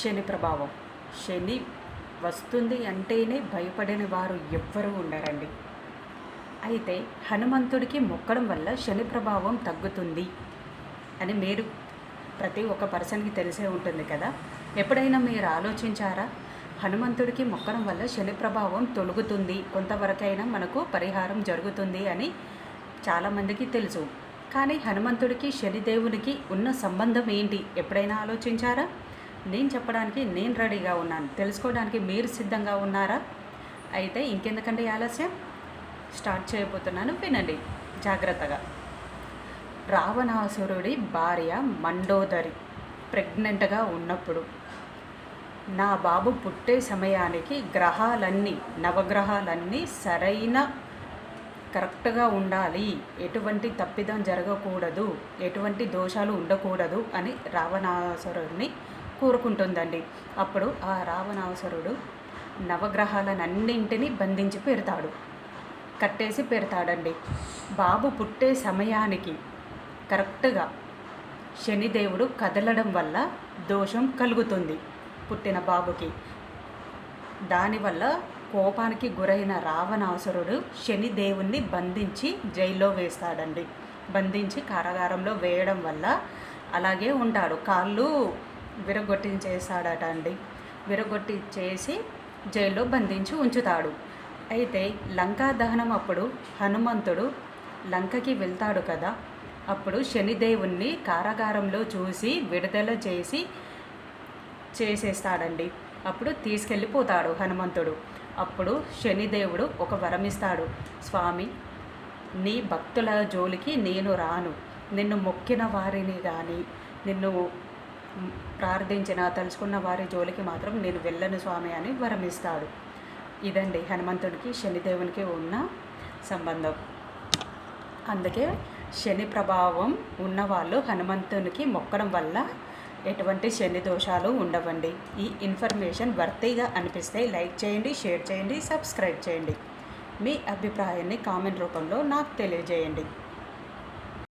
శని ప్రభావం. శని వస్తుంది అంటేనే భయపడని వారు ఎవ్వరూ ఉండరండి. అయితే హనుమంతుడికి మొక్కడం వల్ల శని ప్రభావం తగ్గుతుంది అని మీరు ప్రతి ఒక్క పర్సన్కి తెలిసే ఉంటుంది కదా. ఎప్పుడైనా మీరు ఆలోచించారా? హనుమంతుడికి మొక్కడం వల్ల శని ప్రభావం తొలుగుతుంది. కొంతవరకైనా మనకు పరిహారం జరుగుతుంది అని చాలామందికి తెలుసు. కానీ హనుమంతుడికి శనిదేవునికి ఉన్న సంబంధం ఏంటి? ఎప్పుడైనా ఆలోచించారా? నేను చెప్పడానికి నేను రెడీగా ఉన్నాను. తెలుసుకోవడానికి మీరు సిద్ధంగా ఉన్నారా? అయితే ఇంకెందుకంటే ఆలస్యం? స్టార్ట్ చేయబోతున్నాను. వినండి. జాగ్రత్తగా. రావణాసురుడి భార్య మండోదరి ప్రెగ్నెంట్గా ఉన్నప్పుడు నా బాబు పుట్టే సమయానికి గ్రహాలన్నీ నవగ్రహాలన్నీ సరైన కరెక్ట్గా ఉండాలి. ఎటువంటి తప్పిదం జరగకూడదు. ఎటువంటి దోషాలు ఉండకూడదు అని రావణాసురుడిని కోరుకుంటుందండి. అప్పుడు ఆ రావణాసురుడు నవగ్రహాలనన్నింటినీ బంధించి పెడతాడు. కట్టేసి పెడతాడండి. బాబు పుట్టే సమయానికి కరెక్ట్గా శనిదేవుడు కదలడం వల్ల దోషం కలుగుతుంది పుట్టిన బాబుకి. దానివల్ల కోపానికి గురైన రావణాసురుడు శనిదేవుణ్ణి బంధించి జైల్లో వేస్తాడండి. బంధించి కారాగారంలో వేయడం వల్ల అలాగే ఉంటాడు. కాళ్ళు విరగొట్టించేశాడట అండి విరగొట్టి చేసి జైల్లో బంధించి ఉంచుతాడు. అయితే లంకా దహనం అప్పుడు హనుమంతుడు లంకకి వెళ్తాడు కదా. అప్పుడు శనిదేవుణ్ణి కారాగారంలో చూసి విడుదల చేసి చేసేస్తాడండి. అప్పుడు తీసుకెళ్ళిపోతాడు హనుమంతుడు. అప్పుడు శనిదేవుడు ఒక వరమిస్తాడు. స్వామి నీ భక్తుల జోలికి నేను రాను. నిన్ను మొక్కిన వారిని కానీ నిన్ను ప్రార్థించిన తలుచుకున్న వారి జోలికి మాత్రం నేను వెళ్ళను స్వామి అని వరమిస్తాడు. ఇదండి హనుమంతుడికి శనిదేవునికి ఉన్న సంబంధం. అందుకే శని ప్రభావం ఉన్నవాళ్ళు హనుమంతునికి మొక్కడం వల్ల ఎటువంటి శని దోషాలు ఉండవండి. ఈ ఇన్ఫర్మేషన్ వర్తీగా అనిపిస్తే లైక్ చేయండి షేర్ చేయండి సబ్స్క్రైబ్ చేయండి. మీ అభిప్రాయాన్ని కామెంట్ రూపంలో నాకు తెలియజేయండి.